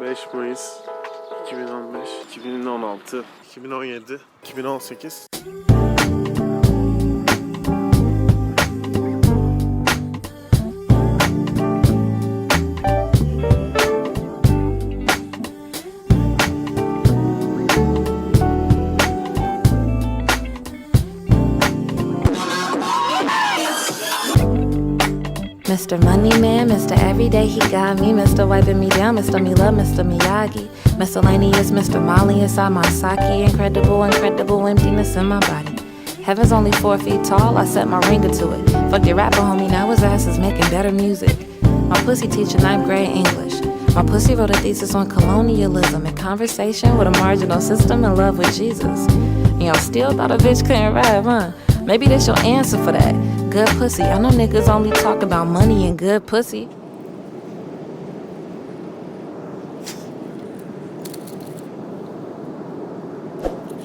5 Mayıs 2015, 2016, 2017, 2018. Mr. Money Man, Mr. Everyday, he got me. Mr. Wiping me down, Mr. Me Love, Mr. Miyagi. Miscellaneous, Mr. Molly inside my sake. Incredible, incredible emptiness in my body. Heaven's only four feet tall, I set my ringer to it. Fuck your rapper, homie, now his ass is making better music. My pussy teacher ninth grade English. My pussy wrote a thesis on colonialism and conversation with a marginal system in love with Jesus. Y'all still thought a bitch couldn't rap, huh? Maybe that's your answer for that. Good pussy. I know niggas only talk about money and good pussy.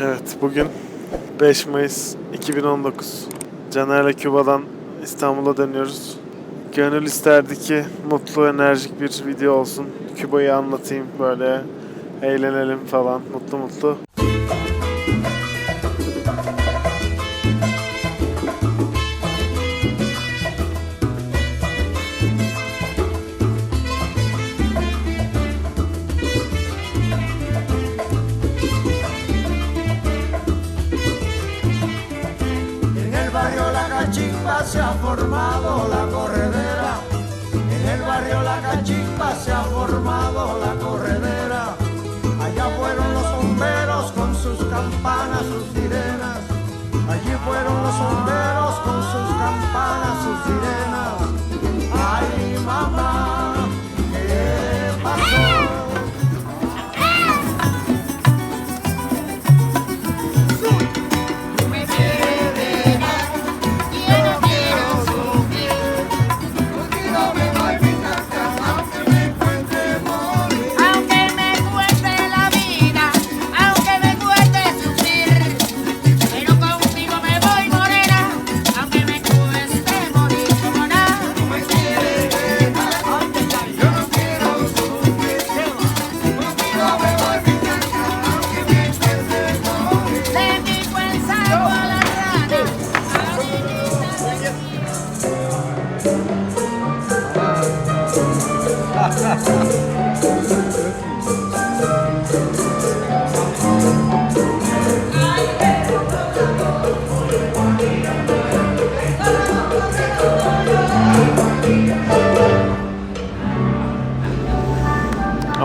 Evet, bugün 5 Mayıs 2019. Caner'le Küba'dan İstanbul'a dönüyoruz. Gönül isterdi ki mutlu, enerjik bir video olsun. Küba'yı anlatayım böyle, eğlenelim falan, mutlu mutlu. Cachimba se ha formado la corredera. En el barrio La Cachimba se ha formado la corredera. Allá fueron los bomberos con sus campanas, sus sirenas. Allí fueron los bomberos con sus campanas, sus sirenas. Ay, mamá,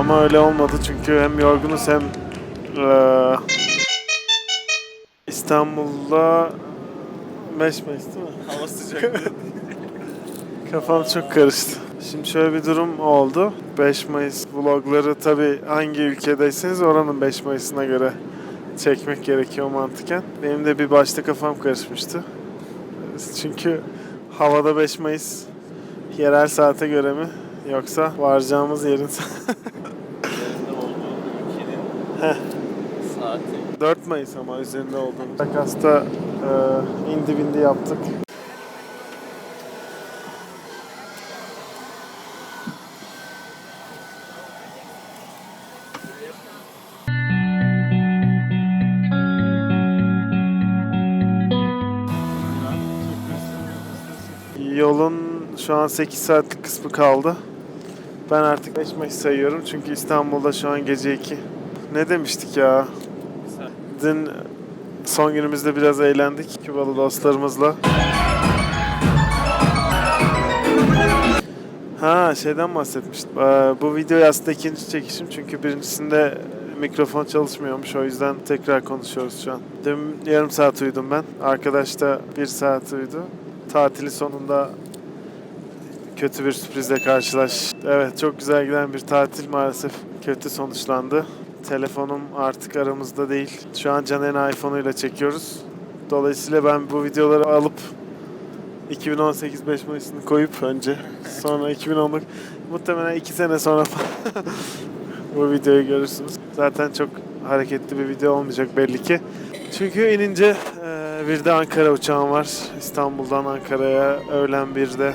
Ama öyle olmadı çünkü hem yorgunuz hem eee, İstanbul'da 5 Mayıs değil mi? Hava sıcak. Kafam çok karıştı. Şimdi şöyle bir durum oldu. 5 Mayıs vlogları tabi hangi ülkedeyseniz oranın 5 Mayıs'ına göre çekmek gerekiyor mantıken. Benim de bir başta kafam karışmıştı. Çünkü havada 5 Mayıs yerel saate göre mi yoksa varacağımız yerin saati. 4 Mayıs ama üzerinde olduğumuz. Takas'ta e, indi bindi yaptık. Yolun şu an 8 saatlik kısmı kaldı. Ben artık 5 Mayıs sayıyorum çünkü İstanbul'da şu an gece 2. Ne demiştik ya? Dün son günümüzde biraz eğlendik Kübalı dostlarımızla. Ha şeyden bahsetmiştim. Ee, bu videoyu aslında ikinci çekişim çünkü birincisinde mikrofon çalışmıyormuş o yüzden tekrar konuşuyoruz şu an. Dün yarım saat uyudum ben. Arkadaş da bir saat uyudu. Tatili sonunda kötü bir sürprizle karşılaş. Evet çok güzel giden bir tatil maalesef kötü sonuçlandı telefonum artık aramızda değil. Şu an Caner'in iPhone ile çekiyoruz. Dolayısıyla ben bu videoları alıp 2018 5 Mayıs'ını koyup önce sonra 2010'luk muhtemelen 2 sene sonra bu videoyu görürsünüz. Zaten çok hareketli bir video olmayacak belli ki. Çünkü inince bir de Ankara uçağım var. İstanbul'dan Ankara'ya öğlen 1'de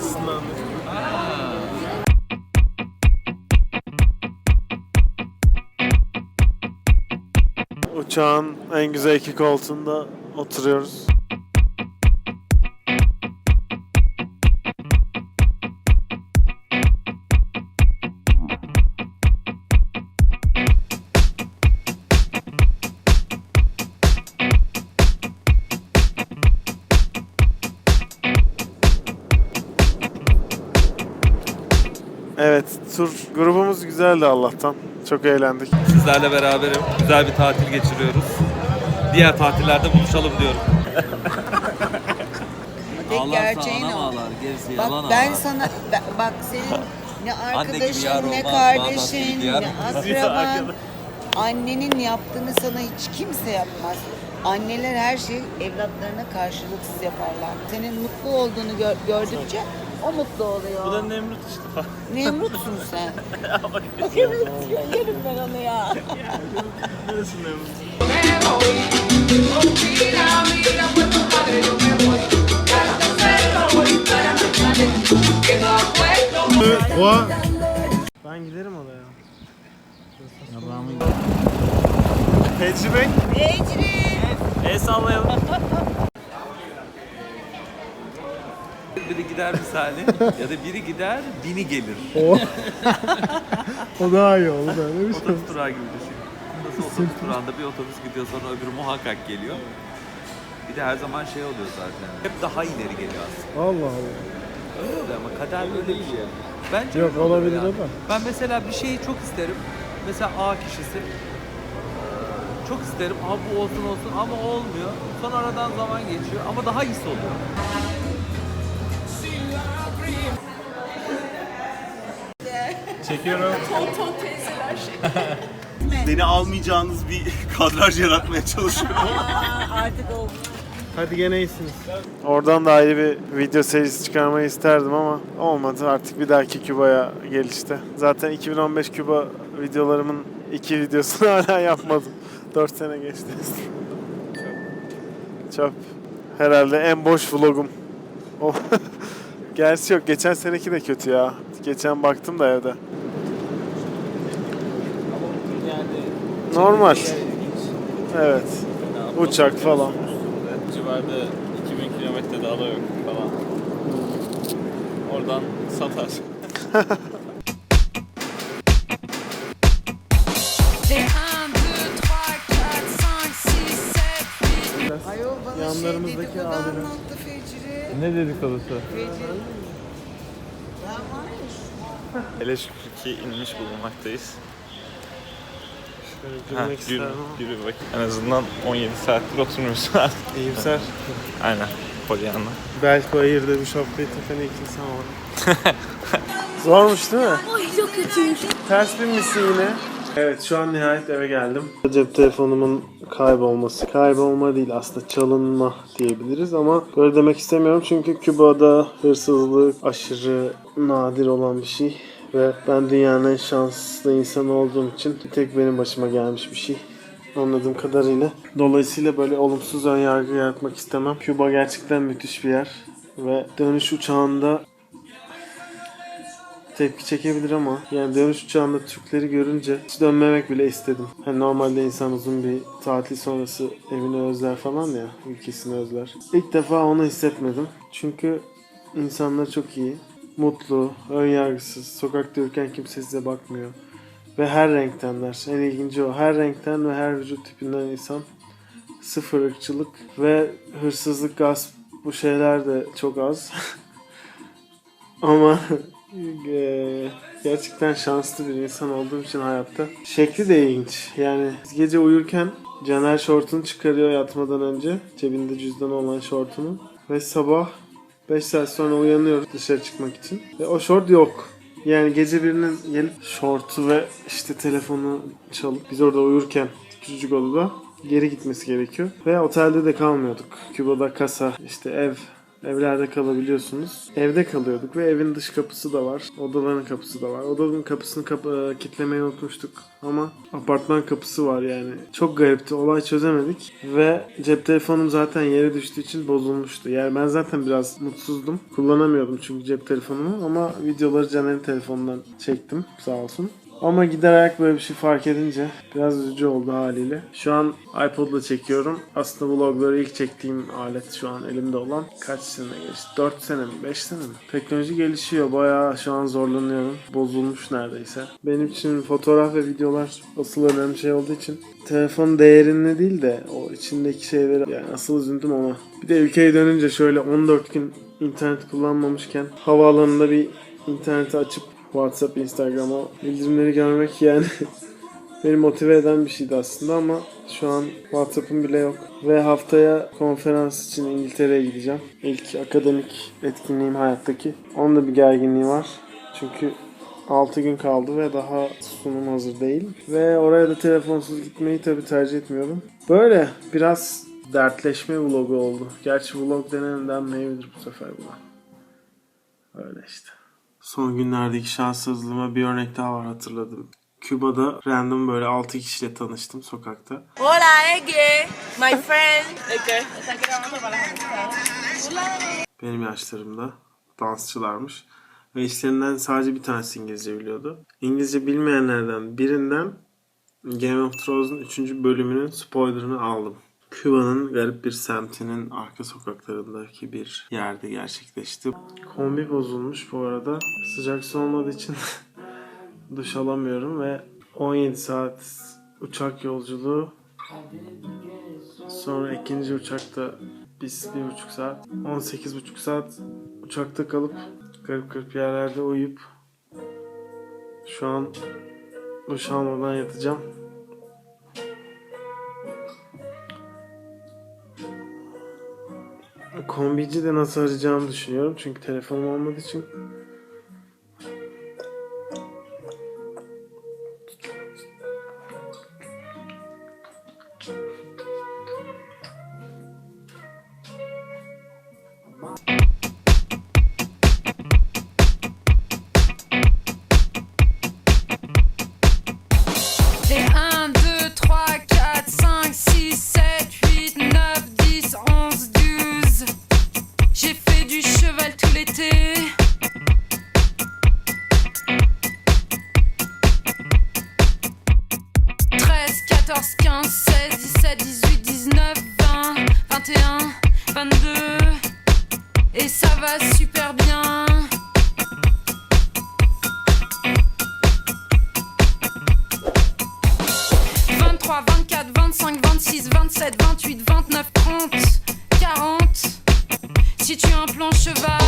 açısından. Uçağın en güzel iki koltuğunda oturuyoruz. Evet, tur grubumuz güzeldi Allah'tan. Çok eğlendik. Sizlerle beraberim. Güzel bir tatil geçiriyoruz. Diğer tatillerde buluşalım diyorum. Tek gerçeğin o. ağlar, gerisi Bak yalan ben ağlar. sana ben- bak senin ne Anne gibi yar arkadaşın ne olmaz, kardeşin gibi yar ne olmaz. akraban annenin yaptığını sana hiç kimse yapmaz. Anneler her şeyi evlatlarına karşılıksız yaparlar. Senin mutlu olduğunu gör- gördükçe o mutlu oluyor. Bu da Nemrut işte. Nemrutsun sen. Bak evet ya, yerim ben onu ya. Ben giderim oraya. Fecri Bey. El sallayalım. biri gider misali ya da biri gider bini gelir. O daha iyi oldu öyle bir Otobüs durağı gibi düşün. Nasıl otobüs durağında bir otobüs gidiyor sonra öbürü muhakkak geliyor. Bir de her zaman şey oluyor zaten. Hep daha ileri geliyor aslında. Allah Allah. Öyle oluyor ama kader böyle değil yani. Bence Yok, öyle oluyor olabilir ama. Ben mesela bir şeyi çok isterim. Mesela A kişisi. Çok isterim ama bu olsun olsun ama olmuyor. Sonra aradan zaman geçiyor ama daha iyisi oluyor. Beni almayacağınız bir kadraj yaratmaya çalışıyorum. Artık oldu. Hadi gene iyisiniz. Oradan da ayrı bir video serisi çıkarmayı isterdim ama olmadı. Artık bir dahaki Küba'ya gelişte. Zaten 2015 Küba videolarımın iki videosunu hala yapmadım. 4 sene geçti. Çöp. Herhalde en boş vlogum. Oh. Gerçi yok. Geçen seneki de kötü ya. Geçen baktım da evde. Normal. Evet. Uçak falan. civarda 2000 kilometre dağda yok falan. Oradan satar. Ayol bana Yanlarımızdaki şey dedikodu abiler. anlattı Fecri. Ne dedikodusu? Fecri. Hele şükür ki inmiş bulunmaktayız. Şöyle Ha, gülmek yürü, yürü bak. En azından 17 saattir oturmuyorsun. İyimser. Aynen. Pollyanna. Belki bu ayırdığı bir şapkayı takan ilk insan var. Zormuş değil mi? Ay çok kötüymüş. Ters binmişsin yine. Evet şu an nihayet eve geldim. Cep telefonumun kaybolması. Kaybolma değil aslında çalınma diyebiliriz ama böyle demek istemiyorum çünkü Küba'da hırsızlık aşırı nadir olan bir şey. Ve ben dünyanın en şanslı insanı olduğum için tek benim başıma gelmiş bir şey anladığım kadarıyla. Dolayısıyla böyle olumsuz ön yargı yaratmak istemem. Küba gerçekten müthiş bir yer. Ve dönüş uçağında tepki çekebilir ama yani dönüş uçağında Türkleri görünce hiç dönmemek bile istedim. Hani normalde insan uzun bir tatil sonrası evini özler falan ya, ülkesini özler. İlk defa onu hissetmedim. Çünkü insanlar çok iyi, mutlu, önyargısız, sokakta yürürken kimse size bakmıyor. Ve her renktenler. En ilginci o. Her renkten ve her vücut tipinden insan. Sıfır ırkçılık ve hırsızlık, gasp bu şeyler de çok az. Ama gerçekten şanslı bir insan olduğum için hayatta. Şekli de ilginç. Yani gece uyurken Caner şortunu çıkarıyor yatmadan önce. Cebinde cüzdanı olan şortunu. Ve sabah 5 saat sonra uyanıyoruz dışarı çıkmak için. Ve o şort yok. Yani gece birinin gelip şortu ve işte telefonu çalıp biz orada uyurken küçücük odada geri gitmesi gerekiyor. Ve otelde de kalmıyorduk. Küba'da kasa, işte ev evlerde kalabiliyorsunuz. Evde kalıyorduk ve evin dış kapısı da var. Odaların kapısı da var. Odanın kapısını kapa- kitlemeyi unutmuştuk. Ama apartman kapısı var yani. Çok garipti. Olay çözemedik. Ve cep telefonum zaten yere düştüğü için bozulmuştu. Yani ben zaten biraz mutsuzdum. Kullanamıyordum çünkü cep telefonumu. Ama videoları Caner'in telefonundan çektim. Sağ olsun. Ama giderek böyle bir şey fark edince biraz üzücü oldu haliyle. Şu an iPod'la çekiyorum. Aslında vlogları ilk çektiğim alet şu an elimde olan. Kaç sene geçti? 4 sene mi? 5 sene mi? Teknoloji gelişiyor. Bayağı şu an zorlanıyorum. Bozulmuş neredeyse. Benim için fotoğraf ve videolar asıl önemli şey olduğu için telefon değerini değil de o içindeki şeyleri yani asıl üzüntüm ona. Bir de ülkeye dönünce şöyle 14 gün internet kullanmamışken havaalanında bir interneti açıp WhatsApp, Instagram'a bildirimleri görmek yani beni motive eden bir şeydi aslında ama şu an WhatsApp'ım bile yok. Ve haftaya konferans için İngiltere'ye gideceğim. İlk akademik etkinliğim hayattaki. Onun da bir gerginliği var. Çünkü 6 gün kaldı ve daha sunum hazır değil. Ve oraya da telefonsuz gitmeyi tabii tercih etmiyorum. Böyle biraz dertleşme vlogu oldu. Gerçi vlog denen denmeyebilir bu sefer buna. Öyle işte. Son günlerdeki şanssızlığıma bir örnek daha var hatırladım. Küba'da random böyle 6 kişiyle tanıştım sokakta. Hola, Ege, my friend. Amistades. Benim yaşlarımda dansçılarmış. Ve işlerinden sadece bir tanesi İngilizce biliyordu. İngilizce bilmeyenlerden birinden Game of Thrones'un 3. bölümünün spoilerını aldım. Küba'nın garip bir semtinin arka sokaklarındaki bir yerde gerçekleşti. Kombi bozulmuş bu arada. Sıcak su olmadığı için duş alamıyorum ve 17 saat uçak yolculuğu Sonra ikinci uçakta biz bir buçuk saat, 18 buçuk saat uçakta kalıp garip garip yerlerde uyuyup şu an duş almadan yatacağım. Kombici de nasıl arayacağımı düşünüyorum. Çünkü telefonum olmadığı için. J'ai 14, 15, 16, 17, 18, 19, 20, 21, 22 Et ça va super bien. 23, 24, 25, 26, 27, 28, 29, 30, 40 Si tu as un plan cheval